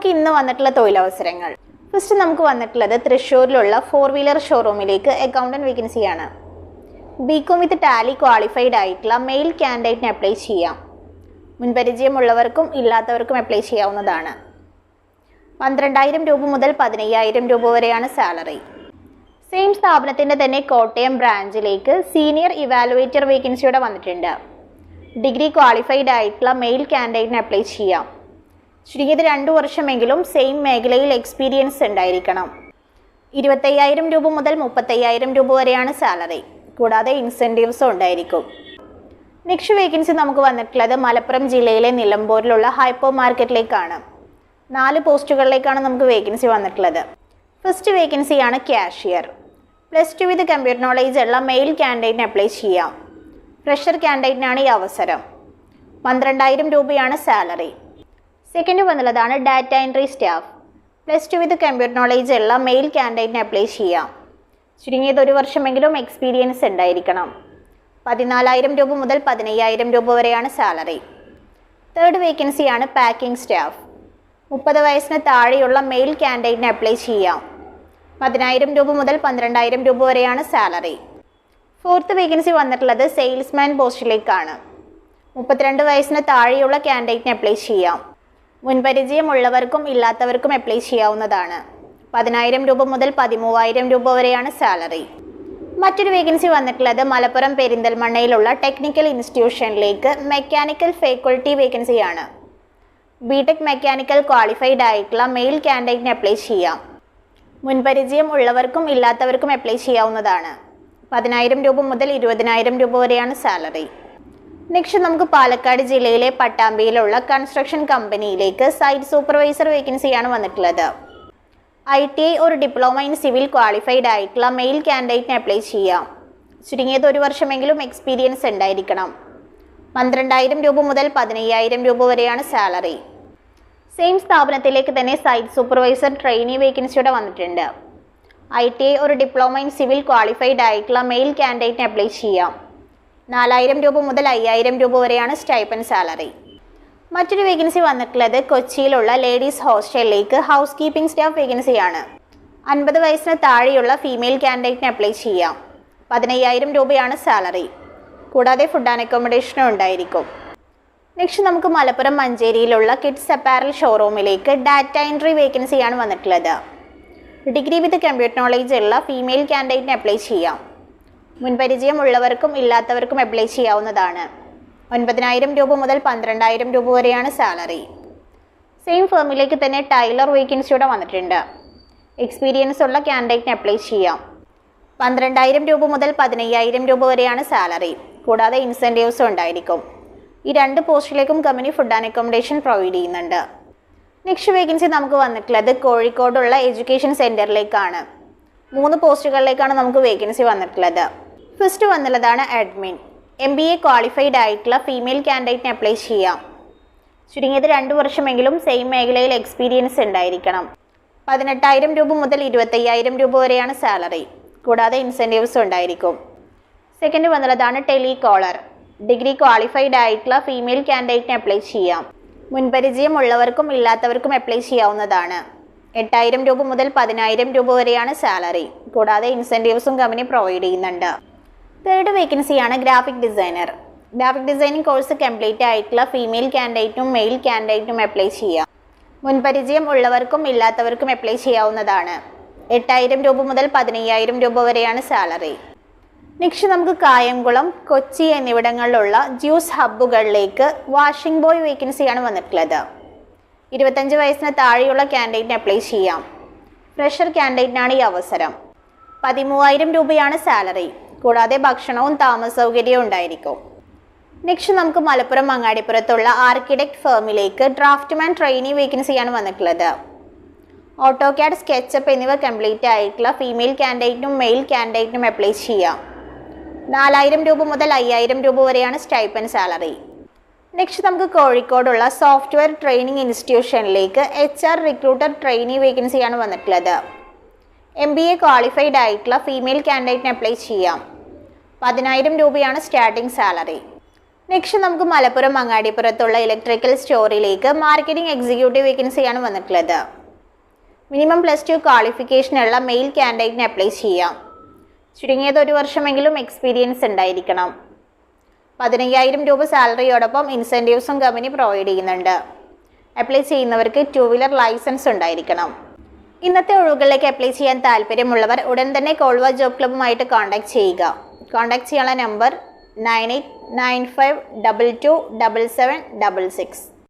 നമുക്ക് ഇന്ന് വന്നിട്ടുള്ള തൊഴിലവസരങ്ങൾ. ഫസ്റ്റ് നമുക്ക് വന്നിട്ടുള്ളത് തൃശ്ശൂരിലുള്ള ഫോർ വീലർ ഷോറൂമിലേക്ക് അക്കൗണ്ടന്റ് വേക്കൻസിയാണ് B com with Tally qualified ആയിട്ടുള്ള മെയിൽ ക്യാൻഡിഡേറ്റിന് അപ്ലൈ ചെയ്യാം. മുൻപരിചയമുള്ളവർക്കും ഇല്ലാത്തവർക്കും അപ്ലൈ ചെയ്യാവുന്നതാണ്. പന്ത്രണ്ടായിരം രൂപ മുതൽ പതിനയ്യായിരം രൂപ വരെയാണ് സാലറി സെയിം സ്ഥാപനത്തിന്റെ തന്നെ കോട്ടയം ബ്രാഞ്ചിലേക്ക് സീനിയർ ഇവാലുവേറ്റർ വേക്കൻസിയോടെ വന്നിട്ടുണ്ട്. ഡിഗ്രി ക്വാളിഫൈഡ് ആയിട്ടുള്ള മെയിൽ ക്യാൻഡിഡേറ്റിന് അപ്ലൈ ചെയ്യാം. ചുരുങ്ങിയത് രണ്ടു വർഷമെങ്കിലും സെയിം മേഖലയിൽ എക്സ്പീരിയൻസ് ഉണ്ടായിരിക്കണം. ഇരുപത്തയ്യായിരം രൂപ മുതൽ മുപ്പത്തയ്യായിരം രൂപ വരെയാണ് സാലറി കൂടാതെ ഇൻസെന്റീവ്സും ഉണ്ടായിരിക്കും. നെക്സ്റ്റ് വേക്കൻസി നമുക്ക് വന്നിട്ടുള്ളത് മലപ്പുറം ജില്ലയിലെ നിലമ്പൂരിലുള്ള ഹൈപ്പോ മാർക്കറ്റിലേക്കാണ് നാല് പോസ്റ്റുകളിലേക്കാണ് നമുക്ക് വേക്കൻസി വന്നിട്ടുള്ളത്. ഫസ്റ്റ് വേക്കൻസിയാണ് cashier plus two with computer knowledge ഉള്ള മെയിൽ ക്യാൻഡേറ്റിന് അപ്ലൈ ചെയ്യാം. ഫ്രഷർ ക്യാൻഡേറ്റിനാണ് ഈ അവസരം. പന്ത്രണ്ടായിരം രൂപയാണ് salary second വന്നുള്ളതാണ് data entry staff plus two with computer knowledge ഉള്ള മെയിൽ ക്യാൻഡിഡേറ്റിന് അപ്ലൈ ചെയ്യാം. ചുരുങ്ങിയത് ഒരു വർഷമെങ്കിലും എക്സ്പീരിയൻസ് ഉണ്ടായിരിക്കണം. പതിനാലായിരം രൂപ മുതൽ പതിനയ്യായിരം രൂപ വരെയാണ് സാലറി തേർഡ് വേക്കൻസിയാണ് പാക്കിംഗ് സ്റ്റാഫ് മുപ്പത് വയസ്സിന് താഴെയുള്ള മെയിൽ ക്യാൻഡിഡേറ്റിന് അപ്ലൈ ചെയ്യാം. പതിനായിരം രൂപ മുതൽ പന്ത്രണ്ടായിരം രൂപ വരെയാണ് സാലറി ഫോർത്ത് വേക്കൻസി വന്നിട്ടുള്ളത് സെയിൽസ്മാൻ പോസ്റ്റിലേക്കാണ് മുപ്പത്തിരണ്ട് വയസ്സിന് താഴെയുള്ള ക്യാൻഡിഡേറ്റിന് അപ്ലൈ ചെയ്യാം. മുൻപരിചയമുള്ളവർക്കും ഇല്ലാത്തവർക്കും അപ്ലൈ ചെയ്യാവുന്നതാണ്. പതിനായിരം രൂപ മുതൽ പതിമൂവായിരം രൂപ വരെയാണ് സാലറി മറ്റൊരു വേക്കൻസി വന്നിട്ടുള്ളത് മലപ്പുറം പെരിന്തൽമണ്ണയിലുള്ള ടെക്നിക്കൽ ഇൻസ്റ്റിറ്റ്യൂഷനിലേക്ക് മെക്കാനിക്കൽ ഫേക്കൾട്ടി വേക്കൻസിയാണ് ബിടെക് മെക്കാനിക്കൽ ക്വാളിഫൈഡ് ആയിട്ടുള്ള മെയിൽ കാൻഡിഡേറ്റിന് അപ്ലൈ ചെയ്യാം. മുൻപരിചയം ഉള്ളവർക്കും ഇല്ലാത്തവർക്കും അപ്ലൈ ചെയ്യാവുന്നതാണ്. പതിനായിരം രൂപ മുതൽ ഇരുപതിനായിരം രൂപ വരെയാണ് സാലറി നെക്സ്റ്റ് നമുക്ക് പാലക്കാട് ജില്ലയിലെ പട്ടാമ്പിയിലുള്ള കൺസ്ട്രക്ഷൻ കമ്പനിയിലേക്ക് സൈറ്റ് സൂപ്പർവൈസർ വേക്കൻസിയാണ് വന്നിട്ടുള്ളത്. ഐ ടി ഐ ഒരു ഡിപ്ലോമ ഇൻ സിവിൽ ക്വാളിഫൈഡ് ആയിട്ടുള്ള മെയിൽ കാൻഡിഡേറ്റിന് അപ്ലൈ ചെയ്യാം. ചുരുങ്ങിയത് ഒരു വർഷമെങ്കിലും എക്സ്പീരിയൻസ് ഉണ്ടായിരിക്കണം. പന്ത്രണ്ടായിരം രൂപ മുതൽ പതിനയ്യായിരം രൂപ വരെയാണ് സാലറി സെയിം സ്ഥാപനത്തിലേക്ക് തന്നെ സൈറ്റ് സൂപ്പർവൈസർ ട്രെയിനി വേക്കൻസിയുടെ വന്നിട്ടുണ്ട്. ഐ ടി ഐ ഒരു ഡിപ്ലോമ ഇൻ സിവിൽ ക്വാളിഫൈഡ് ആയിട്ടുള്ള മെയിൽ കാൻഡിഡേറ്റിന് അപ്ലൈ ചെയ്യാം. നാലായിരം രൂപ മുതൽ അയ്യായിരം രൂപ വരെയാണ് സ്റ്റൈപ്പൻ സാലറി മറ്റൊരു വേക്കൻസി വന്നിട്ടുള്ളത് കൊച്ചിയിലുള്ള ലേഡീസ് ഹോസ്റ്റലിലേക്ക് ഹൗസ് കീപ്പിംഗ് സ്റ്റാഫ് വേക്കൻസിയാണ് അൻപത് വയസ്സിന് താഴെയുള്ള ഫീമെയിൽ കാൻഡിഡേറ്റിന് അപ്ലൈ ചെയ്യാം. പതിനയ്യായിരം രൂപയാണ് സാലറി കൂടാതെ ഫുഡ് ആൻഡ് അക്കോമഡേഷനും ഉണ്ടായിരിക്കും. നെക്സ്റ്റ് നമുക്ക് മലപ്പുറം മഞ്ചേരിയിലുള്ള കിഡ്സ് അപ്പാരൽ ഷോറൂമിലേക്ക് ഡാറ്റ എൻട്രി വേക്കൻസിയാണ് വന്നിട്ടുള്ളത്. ഡിഗ്രി വിത്ത് കമ്പ്യൂട്ടർ നോളേജ് ഉള്ള ഫീമെയിൽ കാൻഡിഡേറ്റിന് അപ്ലൈ ചെയ്യാം. മുൻപരിചയം ഉള്ളവർക്കും ഇല്ലാത്തവർക്കും അപ്ലൈ ചെയ്യാവുന്നതാണ്. ഒൻപതിനായിരം രൂപ മുതൽ പന്ത്രണ്ടായിരം രൂപ വരെയാണ് സാലറി സെയിം ഫേമിലേക്ക് തന്നെ ടൈലർ വേക്കൻസിയുടെ വന്നിട്ടുണ്ട്. എക്സ്പീരിയൻസ് ഉള്ള ക്യാൻഡിഡേറ്റിന് അപ്ലൈ ചെയ്യാം. പന്ത്രണ്ടായിരം രൂപ മുതൽ പതിനയ്യായിരം രൂപ വരെയാണ് സാലറി കൂടാതെ ഇൻസെന്റീവ്സും ഉണ്ടായിരിക്കും. ഈ രണ്ട് പോസ്റ്റിലേക്കും company food and accommodation provide ചെയ്യുന്നുണ്ട്. നെക്സ്റ്റ് വേക്കൻസി നമുക്ക് വന്നിട്ടുള്ളത് കോഴിക്കോടുള്ള എഡ്യൂക്കേഷൻ സെന്ററിലേക്കാണ് മൂന്ന് പോസ്റ്റുകളിലേക്കാണ് നമുക്ക് വേക്കൻസി വന്നിട്ടുള്ളത്. First വന്നുള്ളതാണ് admin M B A qualified ആയിട്ടുള്ള ഫീമെയിൽ കാൻഡിഡേറ്റിന് അപ്ലൈ ചെയ്യാം. ചുരുങ്ങിയത് രണ്ട് വർഷമെങ്കിലും സെയിം മേഖലയിൽ എക്സ്പീരിയൻസ് ഉണ്ടായിരിക്കണം. പതിനെട്ടായിരം രൂപ മുതൽ ഇരുപത്തയ്യായിരം രൂപ വരെയാണ് സാലറി കൂടാതെ ഇൻസെന്റീവ്സ് ഉണ്ടായിരിക്കും. സെക്കൻഡ് വന്നുള്ളതാണ് ടെലികോളർ. ഡിഗ്രി ക്വാളിഫൈഡ് ആയിട്ടുള്ള ഫീമെയിൽ കാൻഡിഡേറ്റിന് അപ്ലൈ ചെയ്യാം. മുൻപരിചയം ഉള്ളവർക്കും ഇല്ലാത്തവർക്കും അപ്ലൈ ചെയ്യാവുന്നതാണ്. എട്ടായിരം രൂപ മുതൽ പതിനായിരം രൂപ വരെയാണ് സാലറി കൂടാതെ ഇൻസെന്റീവ്സും കമ്പനി പ്രൊവൈഡ് ചെയ്യുന്നുണ്ട്. തേർഡ് വേക്കൻസിയാണ് graphic designer graphic designing course complete ആയിട്ടുള്ള ഫീമെയിൽ കാൻഡിഡേറ്റും മെയിൽ കാൻഡിഡേറ്റും അപ്ലൈ ചെയ്യാം. മുൻപരിചയം ഉള്ളവർക്കും ഇല്ലാത്തവർക്കും അപ്ലൈ ചെയ്യാവുന്നതാണ്. എട്ടായിരം രൂപ മുതൽ പതിനയ്യായിരം രൂപ വരെയാണ് സാലറി നെക്സ്റ്റ് നമുക്ക് കായംകുളം കൊച്ചി എന്നിവിടങ്ങളിലുള്ള ജ്യൂസ് ഹബ്ബുകളിലേക്ക് വാഷിംഗ് ബോയ് വേക്കൻസിയാണ് വന്നിട്ടുള്ളത്. ഇരുപത്തഞ്ച് വയസ്സിന് താഴെയുള്ള കാൻഡിഡേറ്റിന് അപ്ലൈ ചെയ്യാം. ഫ്രഷർ കാൻഡിഡേറ്റിനാണ് ഈ അവസരം. പതിമൂവായിരം രൂപയാണ് സാലറി കൂടാതെ ഭക്ഷണവും താമസ സൗകര്യവും ഉണ്ടായിരിക്കും നെക്സ്റ്റ് നമുക്ക് മലപ്പുറം മങ്ങാടിപ്പുറത്തുള്ള ആർക്കിടെക്ട് ഫേമിലേക്ക് ഡ്രാഫ്റ്റ്മാൻ ട്രെയിനി വേക്കൻസിയാണ് വന്നിട്ടുള്ളത്. ഓട്ടോ ക്യാഡ് സ്കെച്ചപ്പ് എന്നിവ കംപ്ലീറ്റ് ആയിട്ടുള്ള ഫീമെയിൽ കാൻഡിഡേറ്റിനും മെയിൽ കാൻഡിഡേറ്റിനും അപ്ലൈ ചെയ്യാം. നാലായിരം രൂപ മുതൽ അയ്യായിരം രൂപ വരെയാണ് സ്റ്റൈപ്പൻ സാലറി നെക്സ്റ്റ് നമുക്ക് കോഴിക്കോടുള്ള സോഫ്റ്റ്വെയർ ട്രെയിനിങ് ഇൻസ്റ്റിറ്റ്യൂഷനിലേക്ക് എച്ച് ആർ റിക്രൂട്ടർ ട്രെയിനി വേക്കൻസിയാണ് വന്നിട്ടുള്ളത്. എം ബി എ ക്വാളിഫൈഡ് ആയിട്ടുള്ള ഫീമെയിൽ കാൻഡിഡേറ്റിന് അപ്ലൈ ചെയ്യാം. പതിനായിരം രൂപയാണ് സ്റ്റാർട്ടിംഗ് സാലറി നെക്സ്റ്റ് നമുക്ക് മലപ്പുറം അങ്ങാടിപ്പുറത്തുള്ള ഇലക്ട്രിക്കൽ സ്റ്റോറിലേക്ക് മാർക്കറ്റിംഗ് എക്സിക്യൂട്ടീവ് വേക്കൻസിയാണ് വന്നിട്ടുള്ളത്. മിനിമം പ്ലസ് ടു ക്വാളിഫിക്കേഷനുള്ള മെയിൽ ക്യാൻഡിഡേറ്റിന് അപ്ലൈ ചെയ്യാം. ചുരുങ്ങിയത് ഒരു വർഷമെങ്കിലും എക്സ്പീരിയൻസ് ഉണ്ടായിരിക്കണം. പതിനയ്യായിരം രൂപ സാലറിയോടൊപ്പം ഇൻസെന്റീവ്സും കമ്പനി പ്രൊവൈഡ് ചെയ്യുന്നുണ്ട്. അപ്ലൈ ചെയ്യുന്നവർക്ക് ടു വീലർ ലൈസൻസ് ഉണ്ടായിരിക്കണം. ഇന്നത്തെ ഒഴിവുകളിലേക്ക് അപ്ലൈ ചെയ്യാൻ താല്പര്യമുള്ളവർ ഉടൻ തന്നെ കോൾവ ജോബ് ക്ലബ്ബുമായിട്ട് കോൺടാക്ട് ചെയ്യുക. കോൺടാക്ട് ചെയ്യാനുള്ള number nine eight nine five double two double seven double six